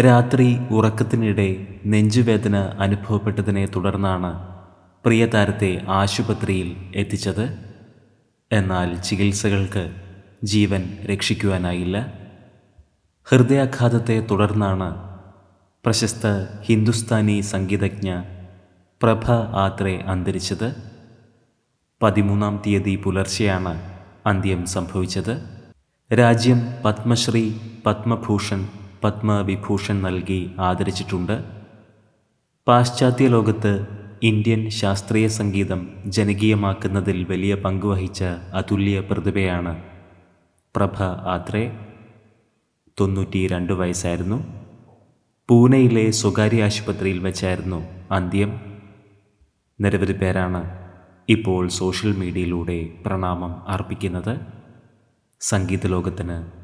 രാത്രി ഉറക്കത്തിനിടെ നെഞ്ചുവേദന അനുഭവപ്പെട്ടതിനെ തുടർന്നാണ് പ്രിയതാരത്തെ ആശുപത്രിയിൽ എത്തിച്ചത്. എന്നാൽ ചികിത്സകൾക്ക് ജീവൻ രക്ഷിക്കുവാനായില്ല. ഹൃദയാഘാതത്തെ തുടർന്നാണ് പ്രശസ്ത ഹിന്ദുസ്ഥാനി സംഗീതജ്ഞ പ്രഭ ആത്രെ അന്തരിച്ചത്. പതിമൂന്നാം തീയതി പുലർച്ചെയാണ് അന്ത്യം സംഭവിച്ചത്. രാജ്യം പത്മശ്രീ പത്മഭൂഷൺ പത്മവിഭൂഷൺ നൽകി ആദരിച്ചിട്ടുണ്ട്. പാശ്ചാത്യ ലോകത്ത് ഇന്ത്യൻ ശാസ്ത്രീയ സംഗീതം ജനകീയമാക്കുന്നതിൽ വലിയ പങ്കുവഹിച്ച അതുല്യ പ്രതിഭയാണ് പ്രഭ ആത്രേ. തൊണ്ണൂറ്റി രണ്ട് വയസ്സായിരുന്നു. പൂനെയിലെ സ്വകാര്യ ആശുപത്രിയിൽ വെച്ചായിരുന്നു അന്ത്യം. നിരവധി പേരാണ് ഇപ്പോൾ സോഷ്യൽ മീഡിയയിലൂടെ പ്രണാമം അർപ്പിക്കുന്നത്. സംഗീത ലോകത്തിന്